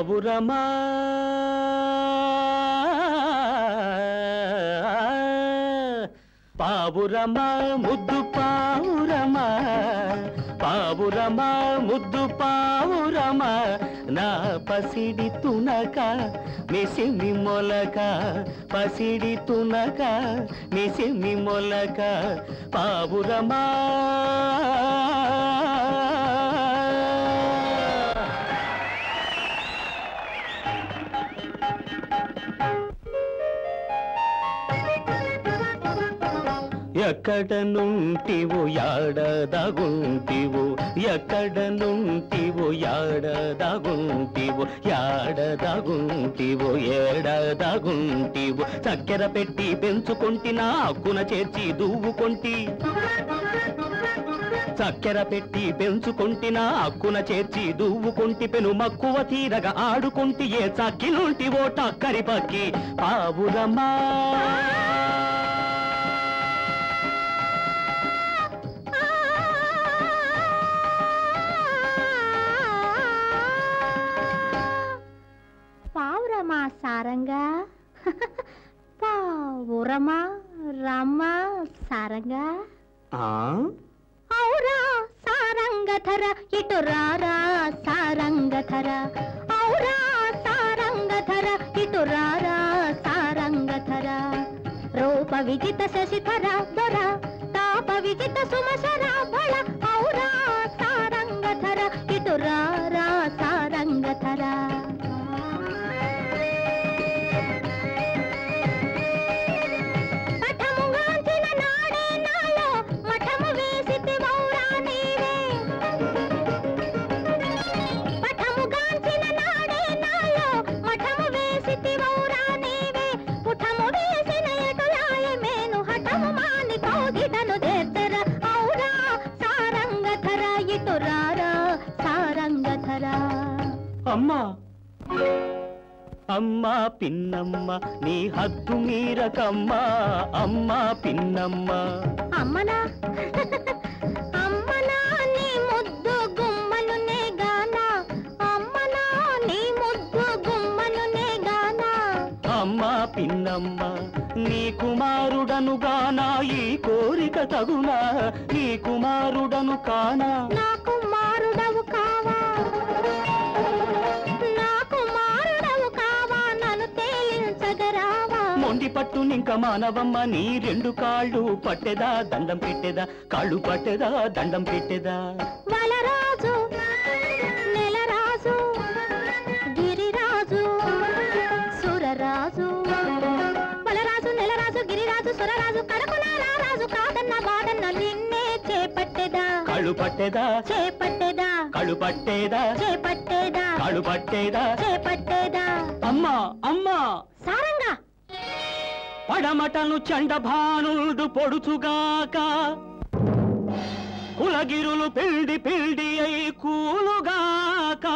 పావురమా పావురమా ముద్దు పావురమా. పావురమా ముద్దు పావురమా. నా పసిడి తునక మిసిమి మొలక. పసిడి తునక మిసిమి మొలక. పావురమా. ఎక్కడ నుంటివో యాడదగుంటివో? ఎక్కడ నుంటివో యాడదాగుంటివో? యాడదాగుంటివో ఏడదాగుంటివో? చక్కెర పెట్టి పెంచుకొంటి నా చేర్చి దువ్వుకొంటి. చక్కెర పెట్టి పెంచుకొంటి అక్కున చేర్చి దువ్వుకుంటి. పెను మక్కువ తీరగా ఆడుకొంటి ఏ చక్కి ఓ టక్కరి పక్కి. పావులమ్మా పావురమా సారంగా పావురమా రమ్మ సారంగా? ఆ? ఔరా సారంగధర ఇటు రారా సారంగధర ఔరా సారంగధర ఇటు రారా సారంగధర రూప విజిత శశిధర దొర తాప విజిత సుమసర అమ్మా. అమ్మా పిన్నమ్మ నీ హద్దు మీరకమ్మా. అమ్మా పిన్నమ్మ. అమ్మనా? అమ్మనా నీ ముద్దు గుమ్మనునే గానా అమ్మనా నీ ముద్దు గుమ్మనునే గానా అమ్మా పిన్నమ్మ నీ కుమారుడను గానా ఈ కోరిక తగునా? నీ కుమారుడను కానా? నా కుమారుడవు పట్టు నింక మానవమ్మ నీ రెండు కాళ్ళు పట్టెదా దండం పెట్టెదా? కాళ్ళు పట్టెదా దండం పెట్టెదా? వలరాజు నెలరాజు గిరిరాజు సురరాజు. వలరాజు నెలరాజు గిరిరాజు సురరాజు రాజు కాదన్న వాదన్న నిన్నే చేపట్టెదా? కాళ్ళు పట్టెదా? చేపట్టెదా? కాళ్ళు పట్టేదా? చేపట్టేదా? కాళ్ళు పట్టేదా? చేపట్టేదా? అమ్మా అమ్మా! సారంగా పడమటను చండభానుడు పొడుచుగాక. కులగిరులు పిల్డి పిల్డి అయి కూలుగాక.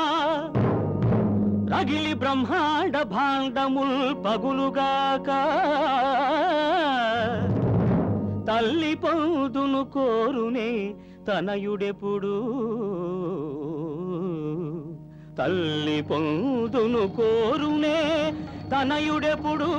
రగిలి బ్రహ్మాండ భాండముల్ పగులుగాక. తల్లి పౌదును కోరునే తనయుడెప్పుడు. తల్లి పొందును కోరునే తనయుడెప్పుడు.